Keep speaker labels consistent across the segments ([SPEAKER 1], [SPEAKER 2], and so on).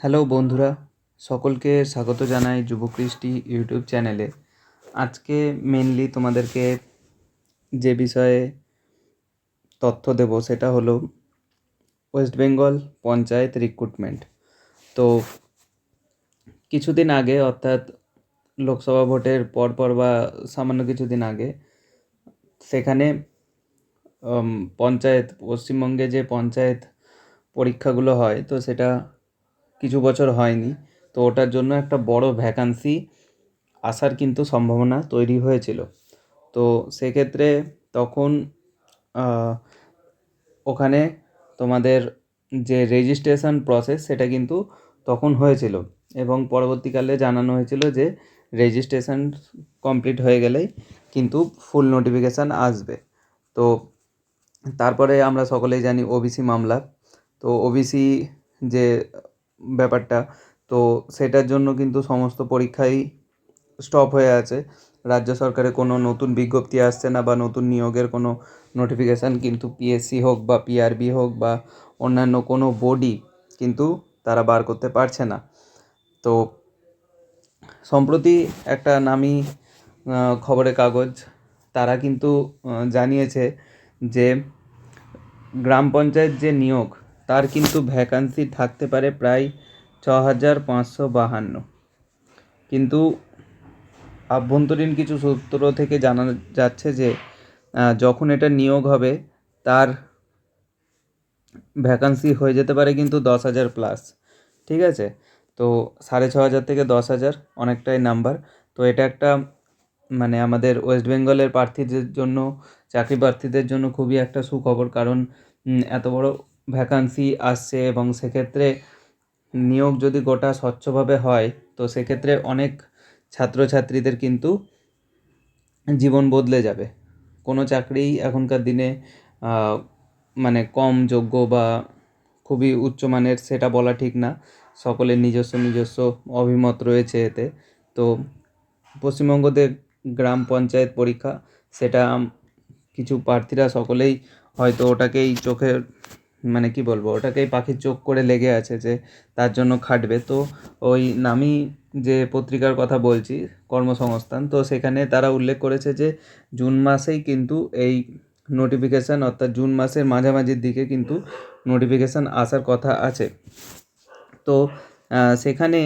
[SPEAKER 1] Hello বন্ধুরা, সকলকে স্বাগত জানাই যুবকৃষ্টি ইউটিউব চ্যানেলে। আজকে মেনলি তোমাদেরকে যে বিষয়ে তথ্য দেব সেটা হলো ওয়েস্ট বেঙ্গল পঞ্চায়েত রিক্রুটমেন্ট তো কিছুদিন আগে, অর্থাৎ লোকসভা ভোটের পরপর বা সামান্য কিছুদিন আগে, সেখানে পঞ্চায়েত, পশ্চিমবঙ্গে যে পঞ্চায়েত পরীক্ষাগুলো হয়, তো সেটা কিছু বছর হয়নি। তো ওটার জন্য একটা বড় ভ্যাকান্সি আসার কিন্তু সম্ভাবনা তৈরি হয়েছিল। তো সেক্ষেত্রে তখন ওখানে তোমাদের যে রেজিস্ট্রেশন প্রসেস সেটা কিন্তু তখন হয়েছিল এবং পরবর্তীকালে জানানো হয়েছিল যে রেজিস্ট্রেশন কমপ্লিট হয়ে গেলেই কিন্তু ফুল নোটিফিকেশান আসবে। তো তারপরে আমরা সকলেই জানি ওবিসি মামলা। তো ওবিসি যে ব্যাপারটা। তো সেটার জন্য কিন্তু সমস্ত পরীক্ষাই স্টপ হয়ে আছে। রাজ্য সরকারের কোনো নতুন বিজ্ঞপ্তি আসছে না বা নতুন নিয়োগের কোনো নোটিফিকেশান কিন্তু পিএসসি হোক বা পিআরবি হোক বা অন্যান্য কোনো বডি কিন্তু তারা বার করতে পারছে না। তো সম্প্রতি একটা নামি খবরের কাগজ তারা কিন্তু জানিয়েছে যে গ্রাম পঞ্চায়েত যে নিয়োগ তার কিন্তু ভ্যাকান্সি থাকতে পারে প্রায় ছ হাজার পাঁচশো বাহান্ন। কিন্তু আভ্যন্তরীণ কিছু সূত্র থেকে জানা যাচ্ছে যে যখন এটা নিয়োগ হবে, তার ভ্যাকান্সি হয়ে যেতে পারে কিন্তু দশ হাজার প্লাস ঠিক আছে? তো সাড়ে ছ হাজার থেকে দশ হাজার অনেকটাই নাম্বার তো এটা একটা মানে আমাদের ওয়েস্ট বেঙ্গলের প্রার্থীদের জন্য, চাকরি প্রার্থীদের জন্য খুবই একটা সুখবর। কারণ এত বড় ভ্যাকান্সি আসছে এবং সেক্ষেত্রে নিয়োগ যদি গোটা স্বচ্ছভাবে হয়, তো সেক্ষেত্রে অনেক ছাত্রছাত্রীদের কিন্তু জীবন বদলে যাবে। কোনো চাকরিই এখনকার দিনে মানে কম যোগ্য বা খুবই উচ্চমানের সেটা বলা ঠিক না। সকলের নিজস্ব নিজস্ব অভিমত রয়েছে এতে। তো পশ্চিমবঙ্গতে গ্রাম পঞ্চায়েত পরীক্ষা, সেটা কিছু প্রার্থীরা সকলেই হয়তো ওটাকেই চোখে মানে কি বলব, ওটাকেই পাখির চোখ করে লেগে আছে যে তার জন্য খাটবে। তো ওই নামি যে পত্রিকার কথা বলছি, কর্মসংস্থান, তো সেখানে তারা উল্লেখ করেছে যে জুন মাসেই কিন্তু এই নোটিফিকেশান অর্থাৎ জুন মাসের মাঝামাঝির দিকে কিন্তু নোটিফিকেশান আসার কথা আছে। তো সেখানে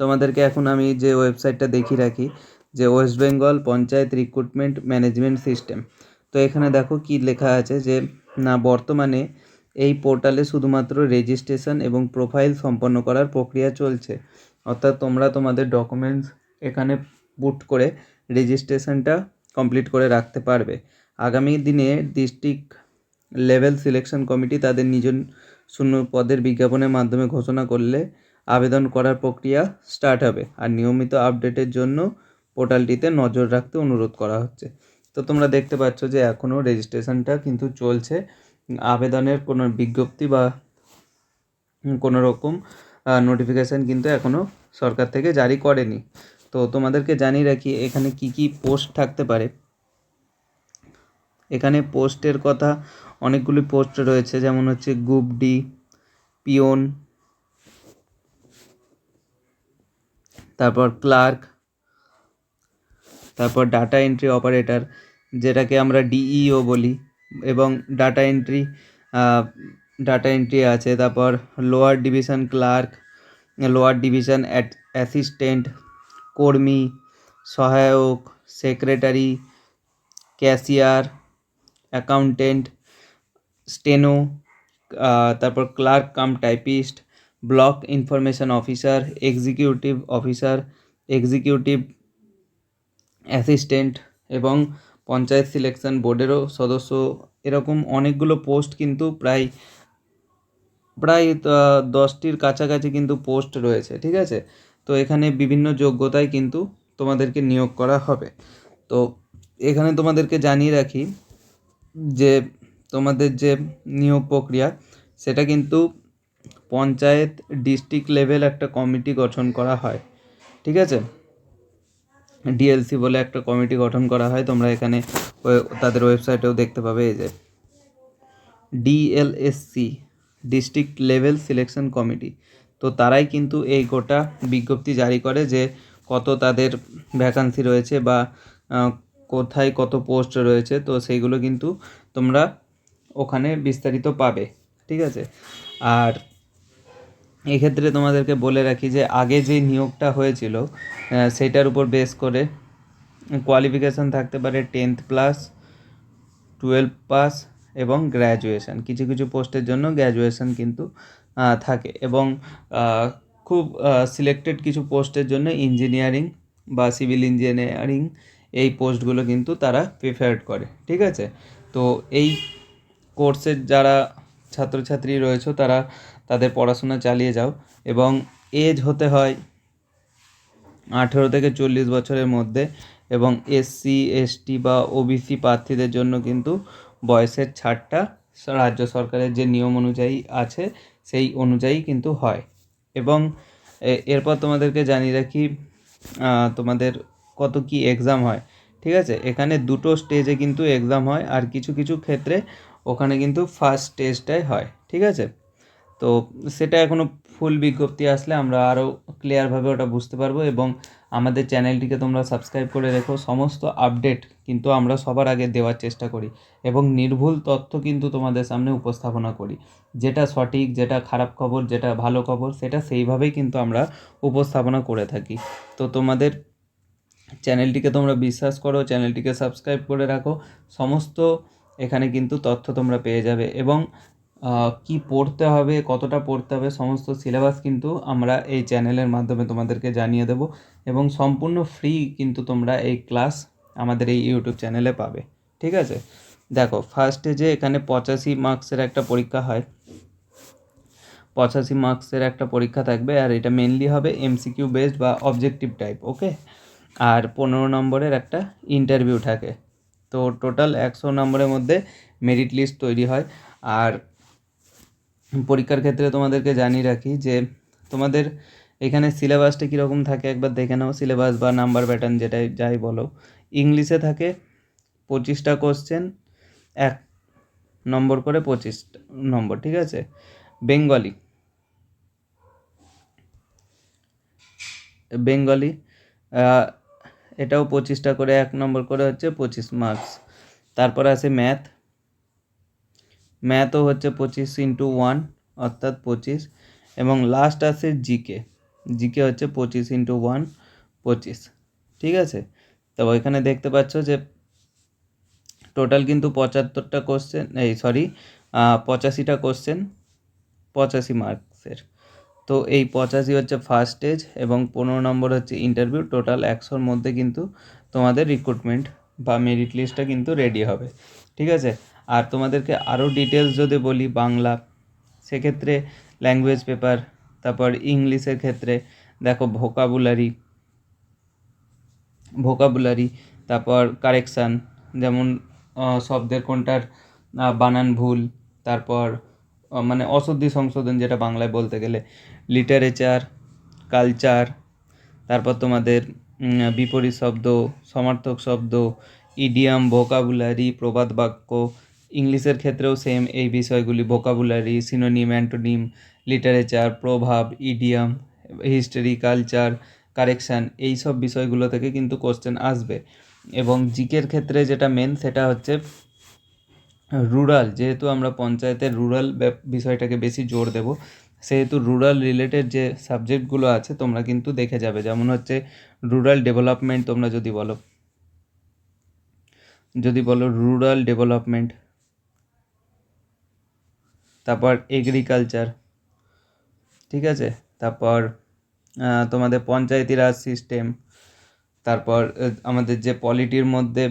[SPEAKER 1] তোমাদেরকে এখন আমি যে ওয়েবসাইটটা দেখিয়ে রাখি, যে West Bengal panchayat recruitment management system তো এখানে দেখো কি লেখা আছে যে, না, বর্তমানে এই পোর্টালে শুধুমাত্র রেজিস্ট্রেশন এবং প্রোফাইল সম্পন্ন করার প্রক্রিয়া চলছে। অর্থাৎ তোমরা তোমাদের ডকুমেন্টস এখানে পুট করে রেজিস্ট্রেশনটা কমপ্লিট করে রাখতে পারবে। আগামী দিনে ডিস্ট্রিক্ট লেভেল সিলেকশন কমিটি তাদের নিজ শূন্য পদের বিজ্ঞাপনের মাধ্যমে ঘোষণা করলে আবেদন করার প্রক্রিয়া স্টার্ট হবে। আর নিয়মিত আপডেটের জন্য পোর্টালটিতে নজর রাখতে অনুরোধ করা হচ্ছে। তো তোমরা দেখতে পাচ্ছ যে এখনও রেজিস্ট্রেশনটা কিন্তু চলছে। আবেদনের কোনো বিজ্ঞপ্তি বা কোনো রকম নোটিফিকেশান কিন্তু এখনও সরকার থেকে জারি করেনি। তো তোমাদেরকে জানিয়ে রাখি, এখানে কি কি পোস্ট থাকতে পারে। এখানে পোস্টের কথা অনেকগুলি পোস্ট রয়েছে, যেমন হচ্ছে গ্রুপ ডি পিওন তারপর ক্লার্ক তারপর ডাটা এন্ট্রি অপারেটর যেটাকে আমরা ডিইও বলি। এবং ডাটা এন্ট্রি ডাটা এন্ট্রি আছে। তারপর lower division clerk lower division assistant কর্মী, সহায়ক সেক্রেটারি ক্যাশিয়ার অ্যাকাউন্টেন্ট স্টেনো তারপর clerk cum typist block information officer executive officer executive assistant এবং পঞ্চায়েত সিলেকশন বোর্ডেরও সদস্য, এরকম অনেকগুলো পোস্ট কিন্তু প্রায় প্রায় দশটির কাছাকাছি কিন্তু পোস্ট রয়েছে, ঠিক আছে? তো এখানে বিভিন্ন যোগ্যতায় কিন্তু তোমাদেরকে নিয়োগ করা হবে। তো এখানে তোমাদেরকে জানিয়ে রাখি যে তোমাদের যে নিয়োগ প্রক্রিয়া, সেটা কিন্তু পঞ্চায়েত ডিস্ট্রিক্ট লেভেল একটা কমিটি গঠন করা হয়, ঠিক আছে? ডিএলসি বলে একটা কমিটি গঠন করা হয়, তোমরা এখানে তাদের ওয়েবসাইটেও দেখতে পাবে এই যে। DLSC district level selection committee তো তারাই কিন্তু এই গোটা বিজ্ঞপ্তি জারি করে যে কত তাদের ভ্যাকান্সি রয়েছে বা কোথায় কত পোস্ট রয়েছে, তো সেইগুলো কিন্তু তোমরা ওখানে বিস্তারিত পাবে, ঠিক আছে? আর এক্ষেত্রে তোমাদেরকে বলে রাখি যে আগে যে নিয়োগটা হয়েছিল সেটার উপর বেস করে কোয়ালিফিকেশান থাকতে পারে টেন্থ প্লাস টুয়েলভ পাস এবং গ্র্যাজুয়েশন কিছু কিছু পোস্টের জন্য গ্র্যাজুয়েশন কিন্তু থাকে এবং খুব সিলেক্টেড কিছু পোস্টের জন্য ইঞ্জিনিয়ারিং বা সিভিল ইঞ্জিনিয়ারিং এই পোস্টগুলো কিন্তু তারা প্রিফার্ড করে, ঠিক আছে? তো এই কোর্সের যারা ছাত্রছাত্রী রয়েছে, তারা তাদের পড়াশোনা চালিয়ে যাও। এবং এজ হতে হয় আঠেরো থেকে চল্লিশ বছরের মধ্যে এবং এসসি এসটি বা ওবিসি প্রার্থীদের জন্য কিন্তু বয়সের ছাড়টা রাজ্য সরকারের যে নিয়ম অনুযায়ী আছে, সেই অনুযায়ী কিন্তু হয়। এবং এরপর তোমাদেরকে জানিয়ে রাখি তোমাদের কত কি এক্সাম হয়। ঠিক আছে? এখানে দুটো স্টেজে কিন্তু এক্সাম হয়, আর কিছু কিছু ক্ষেত্রে ওখানে কিন্তু ফার্স্ট স্টেজটাই হয়। ঠিক আছে? তো সেটা এখনও ফুল বিজ্ঞপ্তি আসলে আমরা আরও ক্লিয়ারভাবে ওটা বুঝতে পারব এবং আমাদের চ্যানেলটিকে তোমরা সাবস্ক্রাইব করে রেখো। সমস্ত আপডেট কিন্তু আমরা সবার আগে দেওয়ার চেষ্টা করি এবং নির্ভুল তথ্য কিন্তু তোমাদের সামনে উপস্থাপনা করি। যেটা সঠিক, যেটা খারাপ খবর, যেটা ভালো খবর, সেটা সেইভাবেই কিন্তু আমরা উপস্থাপনা করে থাকি। তো তোমাদের চ্যানেলটিকে তোমরা বিশ্বাস করো চ্যানেলটিকে সাবস্ক্রাইব করে রাখো। সমস্ত এখানে কিন্তু তথ্য তোমরা পেয়ে যাবে এবং কি পড়তে হবে, কতটা পড়তে হবে, সমস্ত সিলেবাস কিন্তু আমরা এই চ্যানেলের মাধ্যমে তোমাদেরকে জানিয়ে দেব এবং সম্পূর্ণ ফ্রি কিন্তু তোমরা এই ক্লাস আমাদের এই ইউটিউব চ্যানেলে পাবে, ঠিক আছে? দেখো ফার্স্টে যে এখানে পঁচাশি মার্কসের একটা পরীক্ষা হয়, পঁচাশি মার্কসের একটা পরীক্ষা থাকবে আর এটা মেনলি হবে এমসিকিউ বেসড বা অবজেক্টিভ টাইপ ওকে আর পনেরো নম্বরের একটা ইন্টারভিউ থাকে, তো টোটাল একশো নম্বরের মধ্যে মেরিট লিস্ট তৈরি হয়। আর পরীক্ষার ক্ষেত্রে তোমাদেরকে জানিয়ে রাখি যে তোমাদের এখানে সিলেবাসটা কীরকম থাকে একবার দেখে নাও, সিলেবাস বা নাম্বার প্যাটার্ন যেটাই, যাই বলো। ইংলিশে থাকে পঁচিশটা কোশ্চেন এক নম্বর করে পঁচিশ নম্বর, ঠিক আছে? বেঙ্গলি। বেঙ্গলি এটাও পঁচিশটা করে, এক নম্বর করে হচ্ছে পঁচিশ মার্কস তারপর আছে ম্যাথ ম্যাথও হচ্ছে পঁচিশ ইন্টু ওয়ান অর্থাৎ পঁচিশ। এবং লাস্ট আছে জিকে জিকে হচ্ছে পঁচিশ ইন্টু ওয়ান পঁচিশ। ঠিক আছে? তো এখানে দেখতে পাচ্ছ যে টোটাল কিন্তু পঁচাত্তরটা কোশ্চেন এই সরি পঁচাশিটা কোশ্চেন পঁচাশি মার্কসের তো এই পঁচাশি হচ্ছে ফার্স্ট স্টেজ এবং পনেরো নম্বর হচ্ছে ইন্টারভিউ টোটাল একশোর মধ্যে কিন্তু তোমাদের রিক্রুটমেন্ট বা মেরিট লিস্টটা কিন্তু রেডি হবে। ঠিক আছে? আর তোমাদেরকে আরও ডিটেলস যদি বলি বাংলা, সেক্ষেত্রে ল্যাঙ্গুয়েজ পেপার তারপর ইংলিশের ক্ষেত্রে, দেখো ভোকাবুলারি ভোকাবুলারি তারপর কারেকশান যেমন শব্দের কোনটার বানান ভুল, তারপর মানে অশুদ্ধি সংশোধন যেটা বাংলায় বলতে গেলে লিটারেচার কালচার তারপর তোমাদের বিপরীত শব্দ, সমার্থক শব্দ ইডিয়াম ভোকাবুলারি প্রবাদ বাক্য ইংলিশের ক্ষেত্রেও সেম এই বিষয়গুলি vocabulary synonym antonym literature proverb idiom history culture correction এই সব বিষয়গুলো থেকে কিন্তু কোশ্চেন আসবে। এবং জিকের ক্ষেত্রে যেটা মেন সেটা হচ্ছে রুরাল যেহেতু আমরা পঞ্চায়েতের রুরাল বিষয়টাকে বেশি জোর দেব, সেহেতু রুরাল রিলেটেড যে সাবজেক্টগুলো আছে তোমরা কিন্তু দেখে যাবে। যেমন হচ্ছে রুরাল ডেভেলপমেন্ট তোমরা যদি বলো যদি বলো রুরাল ডেভেলপমেন্ট তারপর এগ্রিকালচার ঠিক আছে? তারপর তোমাদের পঞ্চায়েতি রাজ সিস্টেম তারপর আমাদের যে পলিটির মধ্যে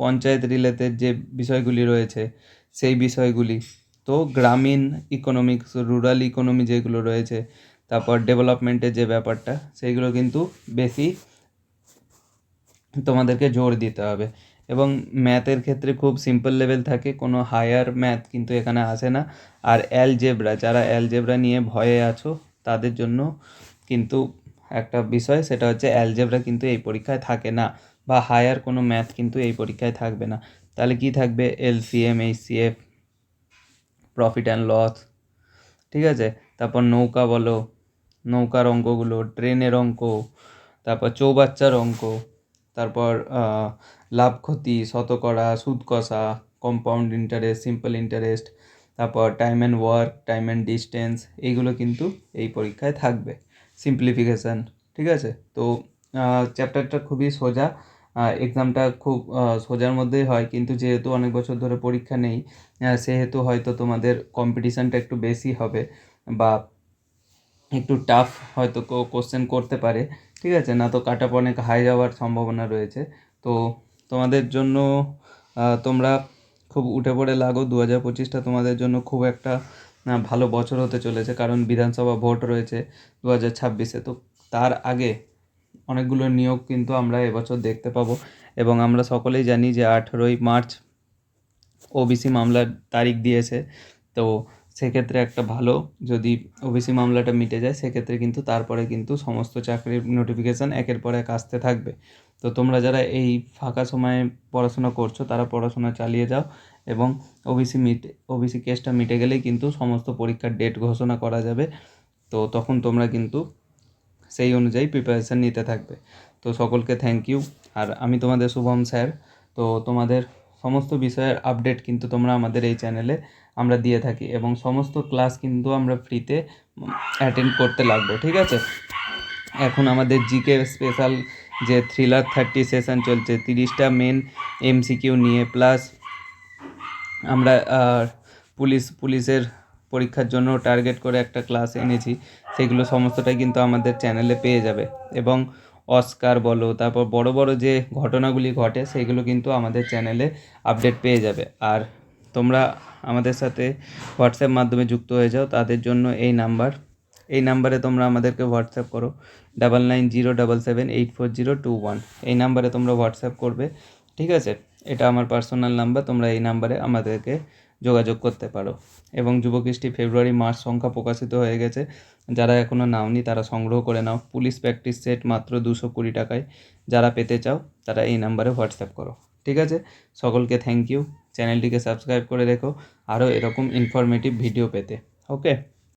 [SPEAKER 1] পঞ্চায়েত রিলেটেড যে বিষয়গুলি রয়েছে, সেই বিষয়গুলি, তো গ্রামীণ ইকোনমিক্স রুরাল ইকোনমি যেগুলো রয়েছে, তারপর ডেভেলপমেন্টের যে ব্যাপারটা, সেইগুলো কিন্তু বেশি তোমাদেরকে জোর দিতে হবে। এবং ম্যাথের ক্ষেত্রে খুব সিম্পল লেভেল থাকে, কোনো হায়ার ম্যাথ কিন্তু এখানে আসে না। আর অ্যালজেব্রা যারা অ্যালজেব্রা নিয়ে ভয়ে আছো, তাদের জন্য কিন্তু একটা বিষয়, সেটা হচ্ছে অ্যালজেব্রা কিন্তু এই পরীক্ষায় থাকে না, বা হায়ার কোনো ম্যাথ কিন্তু এই পরীক্ষায় থাকবে না। তাহলে কি থাকবে? LCM HCF profit and loss ঠিক আছে? তারপর নৌকা বলো, নৌকার অঙ্কগুলো ট্রেনের অঙ্ক, তারপর চৌবাচ্চার অঙ্ক, তারপর লাভ ক্ষতি, শতকরা, সুদ কষা কম্পাউন্ড ইন্টারেস্ট সিম্পল ইন্টারেস্ট তারপর time and work time and distance এইগুলো কিন্তু এই পরীক্ষায় থাকবে। সিম্পলিফিকেশান ঠিক আছে? তো চ্যাপ্টারটা খুবই সোজা। এক্সামটা খুব সোজার মধ্যেই হয়, কিন্তু যেহেতু অনেক বছর ধরে পরীক্ষা নেই সেহেতু হয়তো তোমাদের কম্পিটিশানটা একটু বেশি হবে বা একটু টাফ হয়তো কোশ্চেন করতে পারে, ঠিক আছে? না তো কাট অফ অনেক হাই যাওয়ার সম্ভাবনা রয়েছে। তো তোমাদের জন্য তোমরা খুব উঠে পড়ে লাগো। দু হাজার পঁচিশটা তোমাদের জন্য খুব একটা ভালো বছর হতে চলেছে, কারণ বিধানসভা ভোট রয়েছে দু হাজার ছাব্বিশে। তো তার আগে অনেকগুলো নিয়োগ কিন্তু আমরা এবছর দেখতে পাবো। এবং আমরা সকলেই জানি যে আঠেরোই মার্চ ওবিসি মামলার তারিখ দিয়েছে। তো সেক্ষেত্রে একটা ভালো, যদি ওবিসি মামলাটা মিটে যায়, সেক্ষেত্রে কিন্তু তারপরে কিন্তু সমস্ত চাকরির নোটিফিকেশান একের পর এক আসতে থাকবে। তো তোমরা যারা এই ফাঁকা সময়ে পড়াশোনা করছ, তারা পড়াশোনা চালিয়ে যাও এবং ওবিসি মিটে ওবিসি কেসটা মিটে গেলেই কিন্তু সমস্ত পরীক্ষার ডেট ঘোষণা করা যাবে। তো তখন তোমরা কিন্তু সেই অনুযায়ী প্রিপারেশান নিতে থাকবে। তো সকলকে থ্যাংক ইউ আর আমি তোমাদের শুভম স্যার, তো তোমাদের সমস্ত বিষয়ের আপডেট কিন্তু তোমরা আমাদের এই চ্যানেলে আমরা দিয়ে থাকি এবং সমস্ত ক্লাস কিন্তু আমরা ফ্রিতে অ্যাটেন্ড করতে লাগবো, ঠিক আছে? এখন আমাদের জিকে স্পেশাল যে থ্রিলার থার্টি সেশন চলছে, তিরিশটা মেন এমসিকিউ নিয়ে প্লাস আমরা পুলিশ, পুলিশের পরীক্ষার জন্য টার্গেট করে একটা ক্লাস এনেছি। সেগুলো সমস্তটাই কিন্তু আমাদের চ্যানেলে পেয়ে যাবে। এবং অস্কার বলো, তারপর বড় বড় যে ঘটনাগুলি ঘটে, সেগুলো কিন্তু আমাদের চ্যানেলে আপডেট পেয়ে যাবে। আর তোমরা আমাদের সাথে হোয়াটসঅ্যাপ মাধ্যমে যুক্ত হয়ে যাও, তাদের জন্য এই নাম্বার এই নাম্বারে তোমরা আমাদেরকে হোয়াটসঅ্যাপ করো। Double nine zero double seven eight four zero two one এই নাম্বারে তোমরা হোয়াটসঅ্যাপ করবে, ঠিক আছে? এটা আমার পার্সোনাল নাম্বার তোমরা এই নাম্বারে আমাদেরকে যোগাযোগ করতে পারো। এবং যুবকৃষ্টি, ফেব্রুয়ারি মাস সংখ্যা প্রকাশিত হয়ে গেছে। যারা এখনও নাওনি, তারা সংগ্রহ করে নাও। পুলিশ প্র্যাকটিস সেট মাত্র দুশো কুড়ি টাকায়। যারা পেতে চাও, তারা এই নাম্বারে হোয়াটসঅ্যাপ করো, ঠিক আছে? সকলকে থ্যাংক ইউ চ্যানেলটিকে সাবস্ক্রাইব করে রেখো। আরও এরকম ইনফরমেটিভ ভিডিও পেতে ওকে